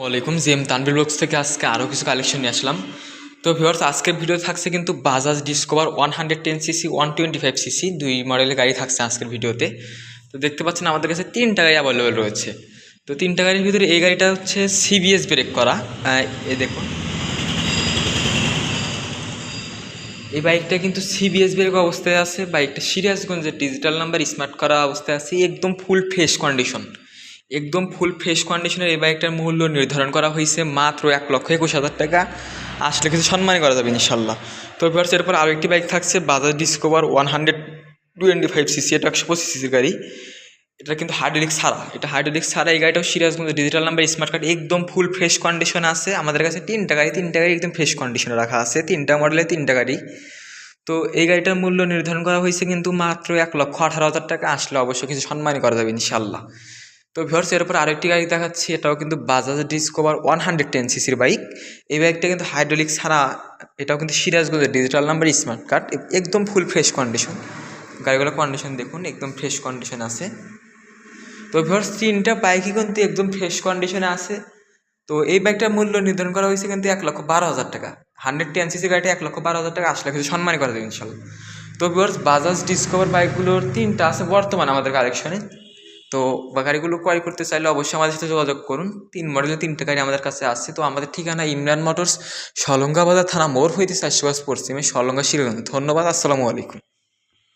ওয়ালাইকুম GM Tanvir blogs থেকে আজকে আরও কিছু কালেকশন নিয়ে আসলাম। তো ভিউয়ার্স আজকের ভিডিও থাকছে কিন্তু Bajaj Discover one hundred ten CC one twenty five CC দুই মডেলের গাড়ি থাকছে আজকের ভিডিওতে তো। দেখতে পাচ্ছেন আমাদের কাছে তিনটা গাড়ি অ্যাভেলেবেল রয়েছে। তো তিনটা গাড়ির ভিতরে এই গাড়িটা হচ্ছে সিবিএস ব্রেক করা। এই দেখুন। এই বাইকটা কিন্তু সিবিএস ব্রেক অবস্থায় আছে বাইকটা সিরিয়াসগঞ্জের ডিজিটাল নাম্বার স্মার্ট করা অবস্থায় আছে, একদম ফুল ফ্রেশ কন্ডিশন একদম ফুল ফ্রেশ কন্ডিশনের এই বাইকটার মূল্য নির্ধারণ করা হয়েছে মাত্র এক লক্ষ একুশ হাজার টাকা। আসলে কিছু সম্মানই করা যাবে ইনশাল্লাহ। তো ভিউয়ার্স এরপর আরও একটি বাইক থাকছে Bajaj Discover one hundred twenty five CC এটা একশো পঁচিশ সিসির গাড়ি। এটা কিন্তু হাইড্রোলিক ছাড়া। এটা হাইড্রোলিক ছাড়া এই গাড়িটাও সিরিয়াসগঞ্জ ডিজিটাল নাম্বার স্মার্ট কার্ড একদম ফুল ফ্রেশ কন্ডিশনে আছে। আমাদের কাছে তিনটা গাড়ি তিনটা গাড়ি একদম ফ্রেশ কন্ডিশনে রাখা আছে। তিনটা মডেলে তিনটা গাড়ি। তো এই গাড়িটার মূল্য নির্ধারণ করা হয়েছে কিন্তু মাত্র এক লক্ষ আঠারো হাজার টাকা। আসলে অবশ্যই কিছু সম্মানই করা যাবে ইনশাল্লাহ। তো ভিউয়ার্স এর উপর আরেকটি গাড়ি দেখাচ্ছি, এটাও কিন্তু Bajaj Discover one hundred ten সিসির বাইক এই বাইকটা কিন্তু হাইড্রোলিক ছাড়া, এটাও কিন্তু সিরাজগঞ্জের ডিজিটাল নাম্বার স্মার্ট কার্ড একদম ফুল ফ্রেশ কন্ডিশন গাড়িগুলোর কন্ডিশন দেখুন, একদম ফ্রেশ কন্ডিশন আছে। তো ভিউয়ার্স তিনটা বাইকই কিন্তু একদম ফ্রেশ কন্ডিশনে আছে। তো এই বাইকটার মূল্য নির্ধারণ করা হয়েছে কিন্তু এক লক্ষ বারো হাজার টাকা। হান্ড্রেড টেন সিসি গাড়িটা এক লক্ষ বারো হাজার টাকা, আসলে কিছু সম্মানই করা যাবে ইনশাল্লাহ। তো ভিউয়ার্স বাজাজ ডিসকভার বাইকগুলোর তিনটা আছে বর্তমানে আমাদের কালেকশনে তো বা গাড়িগুলো ক্রয় করতে চাইলে অবশ্যই আমাদের সাথে যোগাযোগ করুন। তিন মডেলের তিনটে গাড়ি আমাদের কাছে আসছে। তো আমাদের ঠিকানা ইমরান মোটরস সলঙ্গা বাজার থানা মোড় হইতে চারশো পশ্চিমে সলঙ্গা শিরগঞ্জ ধন্যবাদ, আসসালামু আলাইকুম।